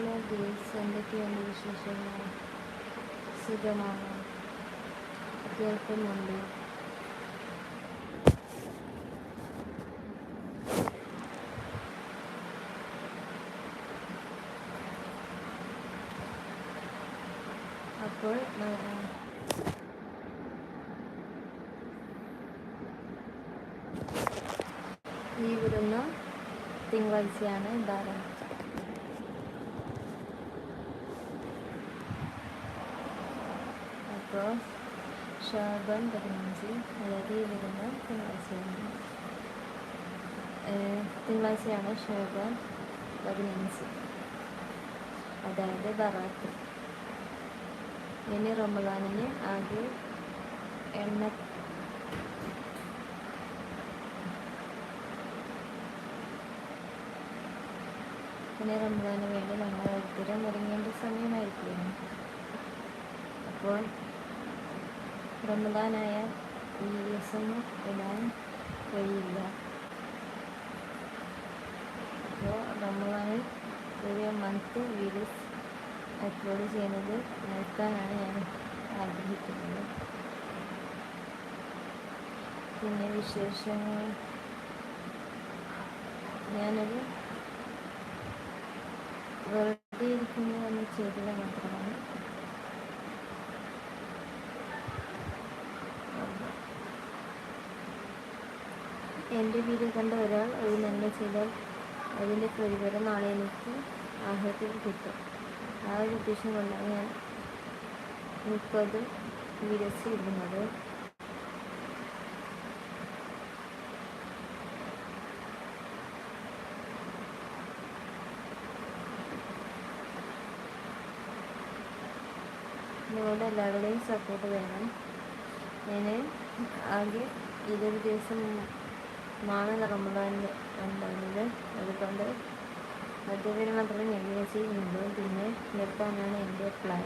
Hello girls എന്തൊക്കെയുണ്ട് വിശേഷങ്ങൾ? സുഖമാണോ? കേൾക്കുന്നുണ്ട്. അപ്പോൾ ഈ വരുന്ന തിങ്കളാഴ്ചയാണ് ധാരാളം അപ്പോൾ ഷാബാൻ പതിനഞ്ച് അതായത് വരുന്ന തിങ്കളാഴ്ചയാണ് തിങ്കളാഴ്ചയാണ് ഷാബാൻ പതിനഞ്ച്. അതായത് ബറാത്ത് ഇനി റമദാനിന് ആകെ എണ്ണ പിന്നെ റമദാന് വേണ്ടി നമ്മൾ ഉത്തരം ഒരുങ്ങേണ്ട സമയമായിരിക്കും. അപ്പോൾ റമദാനായ ഈ ദിവസം ഇടാൻ കഴിയില്ല. അപ്പോൾ റമദാനിൽ ഒരു മന്ത് വീഡിയോസ് അപ്ലോഡ് ചെയ്യുന്നത് നോക്കാനാണ് ഞാൻ ആഗ്രഹിക്കുന്നത്. പിന്നെ വിശേഷങ്ങൾ? ഞാനൊരു വെറുതെ ഇരിക്കുന്നത് നമ്മൾ ചെയ്തത് മാത്രമാണ് എന്റെ വീഡിയോ കണ്ട ഒരാൾ ഒരു നന്മ ചെയ്താൽ അതിന്റെ പ്രതിഫലം നാളെ എനിക്ക് ആഹ്ലത്തിൽ കിട്ടും. ആ ഒരു ഉദ്ദേശം കൊണ്ടാണ് ഞാൻ മുപ്പത് വീഡിയോസ് ഇടുന്നത്. നിങ്ങളുടെ എല്ലാവരുടെയും സപ്പോർട്ട് വേണം. ഞാൻ ആകെ ഇരുപത് ദിവസം മാണ് റമദാൻ ഉണ്ടായത് അതുകൊണ്ട് അതുവരെ മാത്രമേ ഞാൻ ചെയ്യുന്നുള്ളൂ പിന്നെ നിർത്താനാണ് എന്റെ പ്ലാൻ